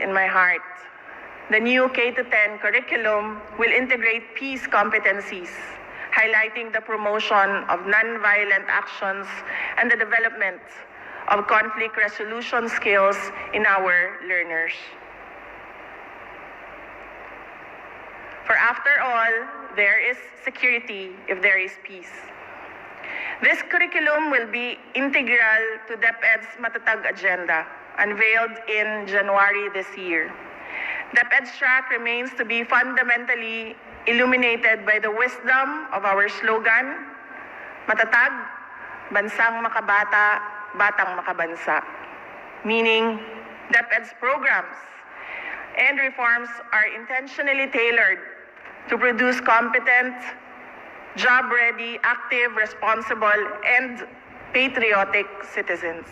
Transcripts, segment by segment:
in my heart. The new K-10 curriculum will integrate peace competencies, highlighting the promotion of nonviolent actions and the development of conflict resolution skills in our learners. For after all, there is security if there is peace. This curriculum will be integral to DepEd's Matatag agenda, unveiled in January this year. The track remains to be fundamentally illuminated by the wisdom of our slogan, Matatag, Bansang Makabata, Batang Makabansa. Meaning, DepEd's programs and reforms are intentionally tailored to produce competent, job-ready, active, responsible, and patriotic citizens.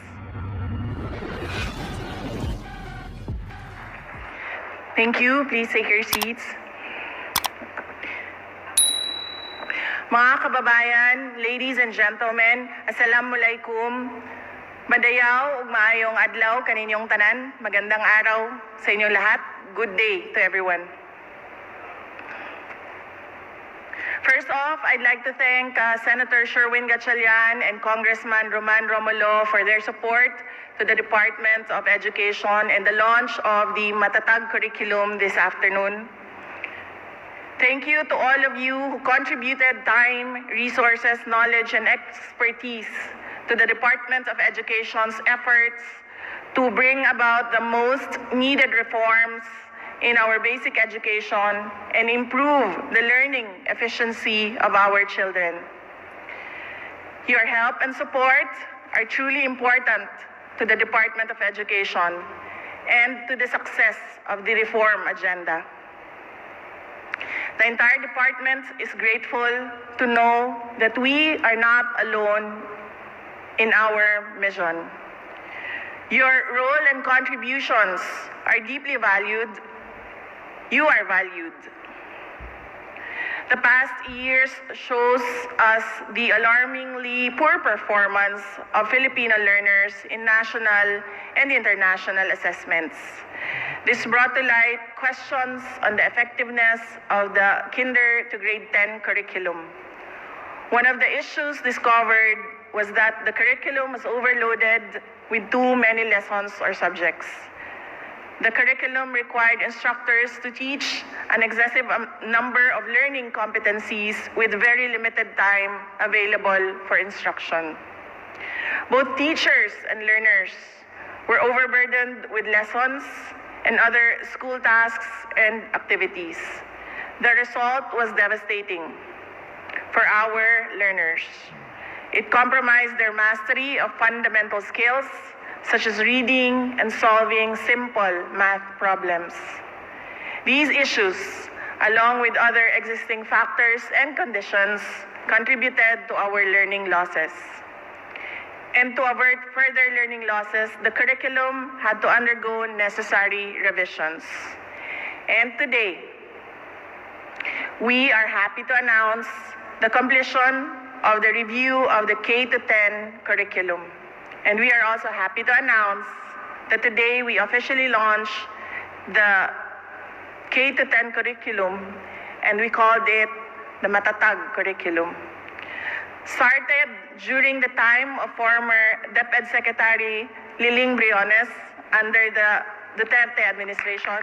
Thank you. Please take your seats. Mga kababayan, ladies and gentlemen, Assalamualaikum. Madayaw ug maayong adlaw kaninyong tanan. Magandang araw sa inyong lahat. Good day to everyone. First off, I'd like to thank uh, Senator Sherwin Gatchalian and Congressman Roman Romulo for their support to the Department of Education and the launch of the Matatag curriculum this afternoon. Thank you to all of you who contributed time, resources, knowledge, and expertise to the Department of Education's efforts to bring about the most needed reforms in our basic education and improve the learning efficiency of our children. Your help and support are truly important to the Department of Education and to the success of the reform agenda. The entire department is grateful to know that we are not alone in our mission. Your role and contributions are deeply valued. You are valued. The past years shows us the alarmingly poor performance of Filipino learners in national and international assessments. This brought to light questions on the effectiveness of the kinder to grade 10 curriculum. One of the issues discovered was that the curriculum was overloaded with too many lessons or subjects. The curriculum required instructors to teach an excessive um, number of learning competencies with very limited time available for instruction. Both teachers and learners were overburdened with lessons and other school tasks and activities. The result was devastating for our learners. It compromised their mastery of fundamental skills such as reading and solving simple math problems. These issues, along with other existing factors and conditions, contributed to our learning losses. And to avert further learning losses, the curriculum had to undergo necessary revisions. And today, we are happy to announce the completion of the review of the K to 10 curriculum. And we are also happy to announce that today we officially launch the K to 10 curriculum and we called it the Matatag curriculum. Started during the time of former DepEd Secretary Liling Briones under the Duterte administration.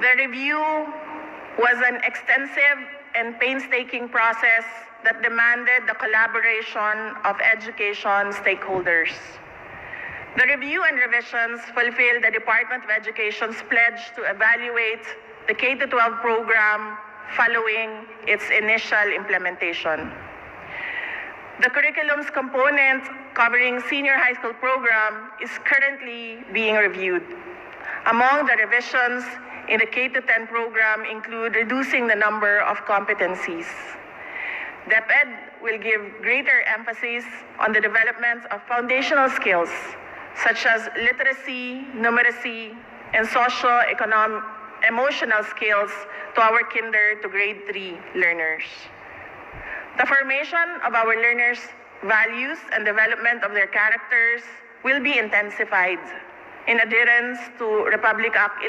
The review was an extensive and painstaking process that demanded the collaboration of education stakeholders. The review and revisions fulfill the Department of Education's pledge to evaluate the K-12 program following its initial implementation. The curriculum's component covering senior high school program is currently being reviewed. Among the revisions in the K-10 program include reducing the number of competencies. DepEd will give greater emphasis on the development of foundational skills such as literacy, numeracy, and social, economic, emotional skills to our kinder to grade 3 learners. The formation of our learners values, and development of their characters will be intensified in adherence to Republic Act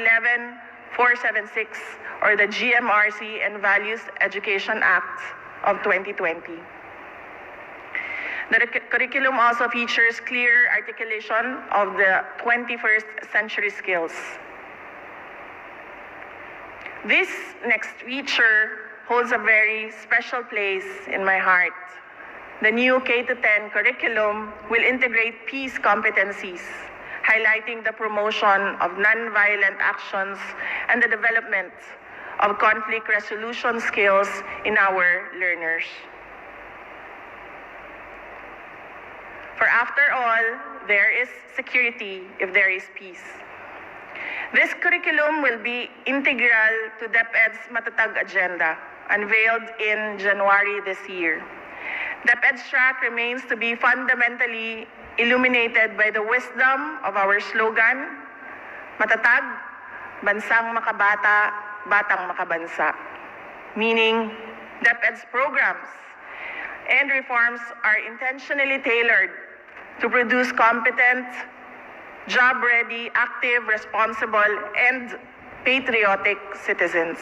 11476 or the GMRC and Values Education Act of 2020. The curriculum also features clear articulation of the 21st century skills. This next feature holds a very special place in my heart. The new K 10 curriculum will integrate peace competencies, highlighting the promotion of nonviolent actions and the development of conflict resolution skills in our learners. For after all, there is security if there is peace. This curriculum will be integral to DepEd's Matatag agenda, unveiled in January this year. DepEd's track remains to be fundamentally illuminated by the wisdom of our slogan, Matatag, Bansang Makabata, Batang Makabansa. Meaning, DepEd's programs and reforms are intentionally tailored to produce competent, job-ready, active, responsible, and patriotic citizens.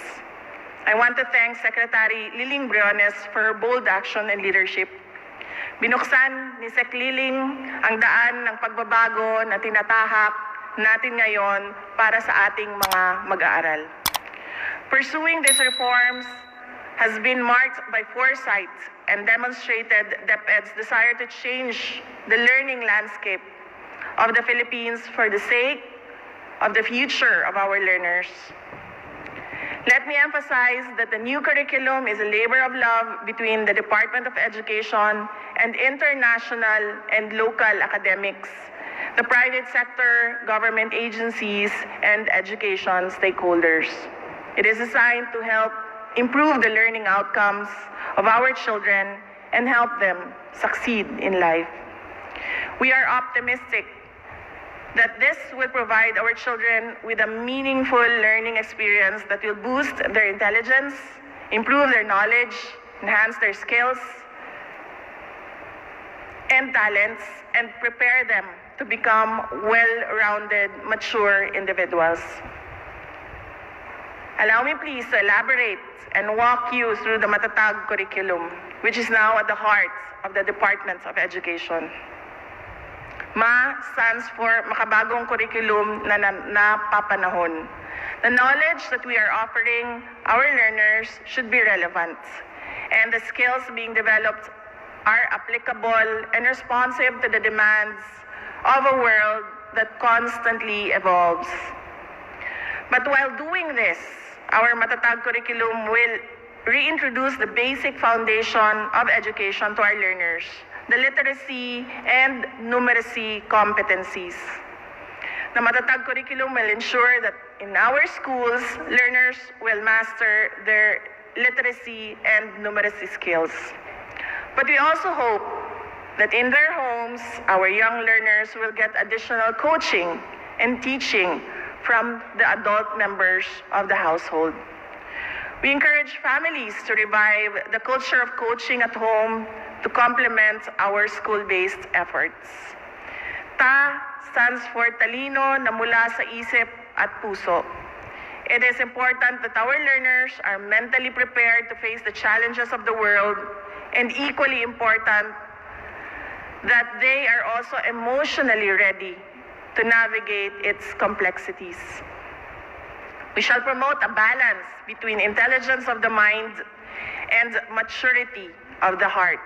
I want to thank Secretary Liling Briones for her bold action and leadership. Binuksan ni Sec Liling ang daan ng pagbabago na tinatahak natin ngayon para sa ating mga mag-aaral. Pursuing these reforms has been marked by foresight and demonstrated DepEd's desire to change the learning landscape of the Philippines for the sake of the future of our learners. Let me emphasize that the new curriculum is a labor of love between the Department of Education and international and local academics, the private sector, government agencies, and education stakeholders. It is designed to help improve the learning outcomes of our children and help them succeed in life. We are optimistic that this will provide our children with a meaningful learning experience that will boost their intelligence, improve their knowledge, enhance their skills and talents, and prepare them to become well-rounded, mature individuals. Allow me please to elaborate and walk you through the Matatag curriculum, which is now at the heart of the Department of Education. MA stands for Makabagong Curriculum na na- Napapanahon. The knowledge that we are offering our learners should be relevant, and the skills being developed are applicable and responsive to the demands of a world that constantly evolves. But while doing this, our Matatag curriculum will reintroduce the basic foundation of education to our learners, the literacy and numeracy competencies. The Matatag curriculum will ensure that in our schools, learners will master their literacy and numeracy skills. But we also hope that in their homes, our young learners will get additional coaching and teaching from the adult members of the household. We encourage families to revive the culture of coaching at home to complement our school-based efforts. Ta stands for talino na mula sa isip at puso. It is important that our learners are mentally prepared to face the challenges of the world and equally important that they are also emotionally ready to navigate its complexities. We shall promote a balance between intelligence of the mind and maturity of the heart.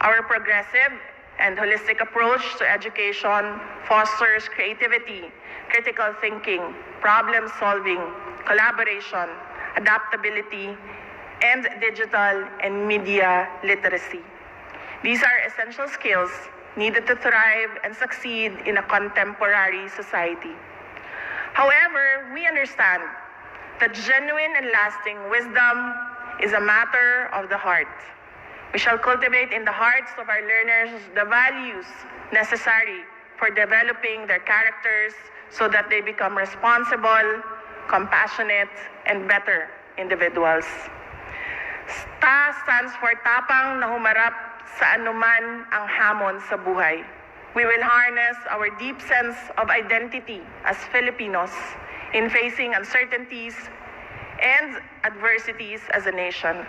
Our progressive and holistic approach to education fosters creativity, critical thinking, problem solving, collaboration, adaptability, and digital and media literacy. These are essential skills needed to thrive and succeed in a contemporary society. However, we understand that genuine and lasting wisdom is a matter of the heart. We shall cultivate in the hearts of our learners the values necessary for developing their characters so that they become responsible, compassionate, and better individuals. STA stands for Tapang na Humarap sa anuman ang hamon sa buhay. We will harness our deep sense of identity as Filipinos in facing uncertainties and adversities as a nation.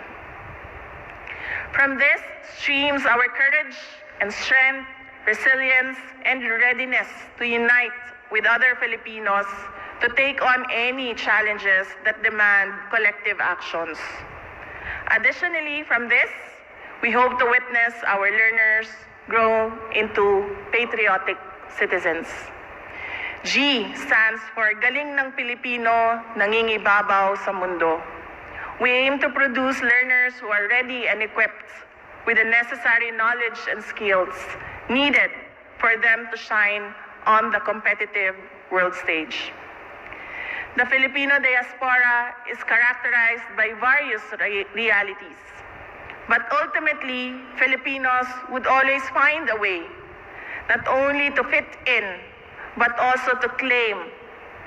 From this streams our courage and strength, resilience, and readiness to unite with other Filipinos to take on any challenges that demand collective actions. Additionally, from this, we hope to witness our learners grow into patriotic citizens. G stands for Galing ng Pilipino, Nangingibabaw sa Mundo. We aim to produce learners who are ready and equipped with the necessary knowledge and skills needed for them to shine on the competitive world stage. The Filipino diaspora is characterized by various re- realities. But ultimately, Filipinos would always find a way not only to fit in, but also to claim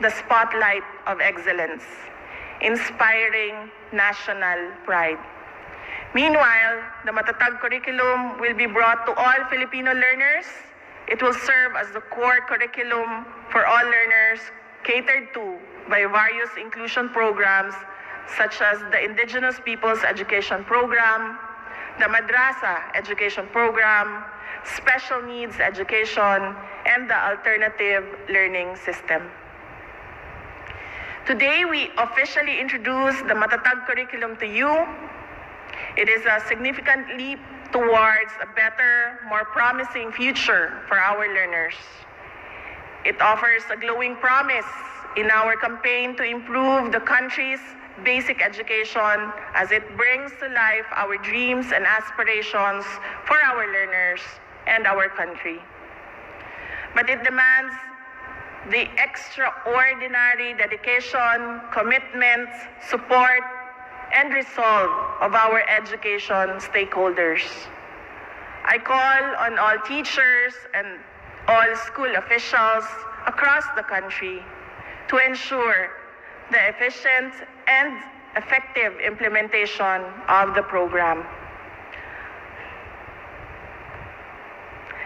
the spotlight of excellence, inspiring national pride. Meanwhile, the Matatag curriculum will be brought to all Filipino learners. It will serve as the core curriculum for all learners catered to by various inclusion programs such as the Indigenous Peoples Education Program, the Madrasa Education Program, Special Needs Education, and the Alternative Learning System. Today, we officially introduce the Matatag curriculum to you. It is a significant leap towards a better, more promising future for our learners. It offers a glowing promise in our campaign to improve the country's basic education as it brings to life our dreams and aspirations for our learners and our country. But it demands the extraordinary dedication, commitment, support, and resolve of our education stakeholders. I call on all teachers and all school officials across the country to ensure the efficient and effective implementation of the program.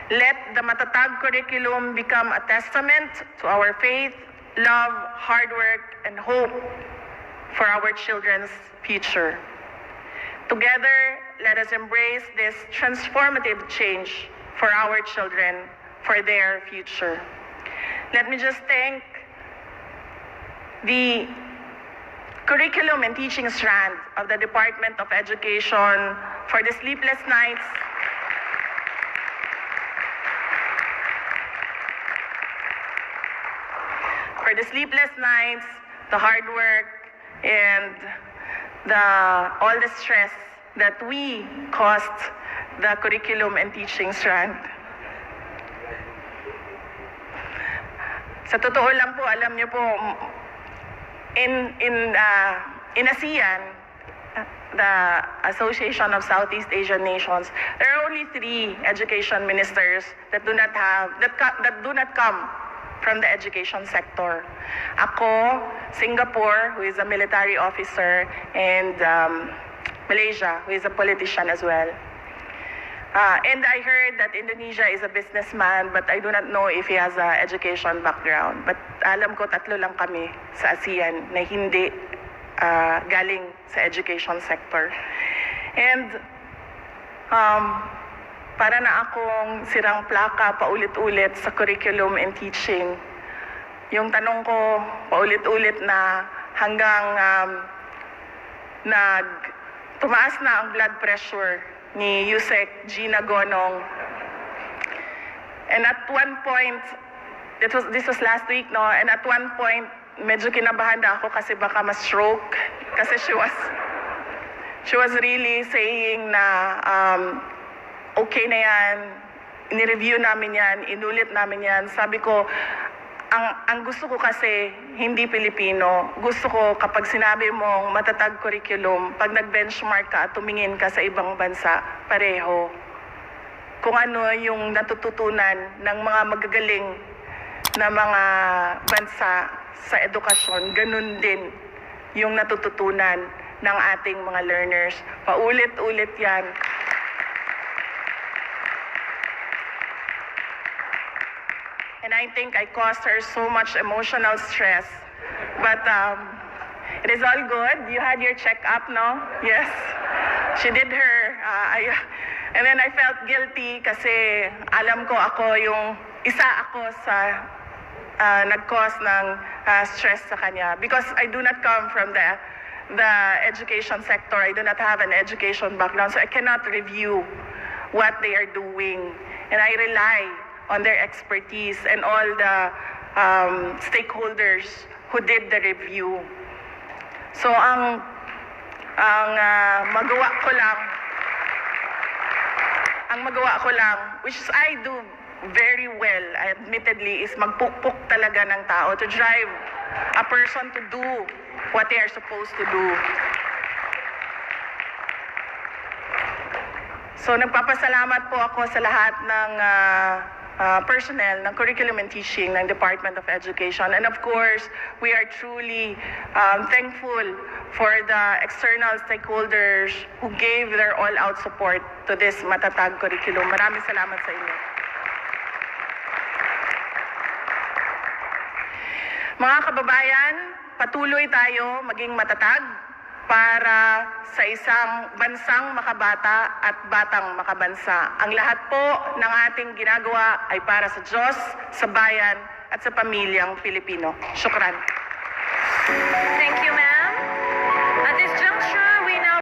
Let the Matatag curriculum become a testament to our faith, love, hard work, and hope for our children's future. Together, let us embrace this transformative change for our children, for their future. Let me just thank the curriculum and teaching strand of the Department of Education for the sleepless nights for the sleepless nights, the hard work, and the all the stress that we caused the curriculum and teaching strand. Sa totoo lang po, alam niyo po, in in uh, in ASEAN, the Association of Southeast Asian Nations, there are only three education ministers that do not have that that do not come from the education sector. Ako, Singapore, who is a military officer, and um, Malaysia, who is a politician as well. Uh, and I heard that Indonesia is a businessman, but I do not know if he has a education background. But alam ko tatlo lang kami sa ASEAN na hindi uh, galing sa education sector. And um, para na akong sirang plaka paulit-ulit sa curriculum and teaching. Yung tanong ko paulit-ulit na hanggang um, nag tumaas na ang blood pressure ni Yusek Gina Gonong. And at one point, it was, this was last week, no? And at one point, medyo kinabahan na ako kasi baka ma-stroke. Kasi she was, she was really saying na um, okay na yan, ni-review namin yan, inulit namin yan. Sabi ko, ang, ang gusto ko kasi hindi Pilipino. Gusto ko kapag sinabi mong matatag curriculum, pag nag-benchmark ka at tumingin ka sa ibang bansa, pareho. Kung ano yung natututunan ng mga magagaling na mga bansa sa edukasyon, ganun din yung natututunan ng ating mga learners. Paulit-ulit yan. And I think I caused her so much emotional stress. But um, it is all good. You had your checkup, no? Yes. She did her. uh, I, and then I felt guilty kasi alam ko ako yung isa ako sa uh, nag-cause ng uh, stress sa kanya. Because I do not come from the the education sector. I do not have an education background, so I cannot review what they are doing. And I rely on their expertise and all the um, stakeholders who did the review. So ang ang ah, magawa ko lang ang magawa ko lang, which is I do very well, admittedly, is magpukpok talaga ng tao to drive a person to do what they are supposed to do. So nagpapasalamat po ako sa lahat ng ah, ah, personnel ng curriculum and teaching ng Department of Education. And of course, we are truly um, thankful for the external stakeholders who gave their all-out support to this matatag curriculum. Maraming salamat sa inyo. Mga kababayan, patuloy tayo maging matatag para sa isang bansang makabata at batang makabansa. Ang lahat po ng ating ginagawa ay para sa Diyos, sa bayan at sa pamilyang Pilipino. Shukran. Thank you, ma'am.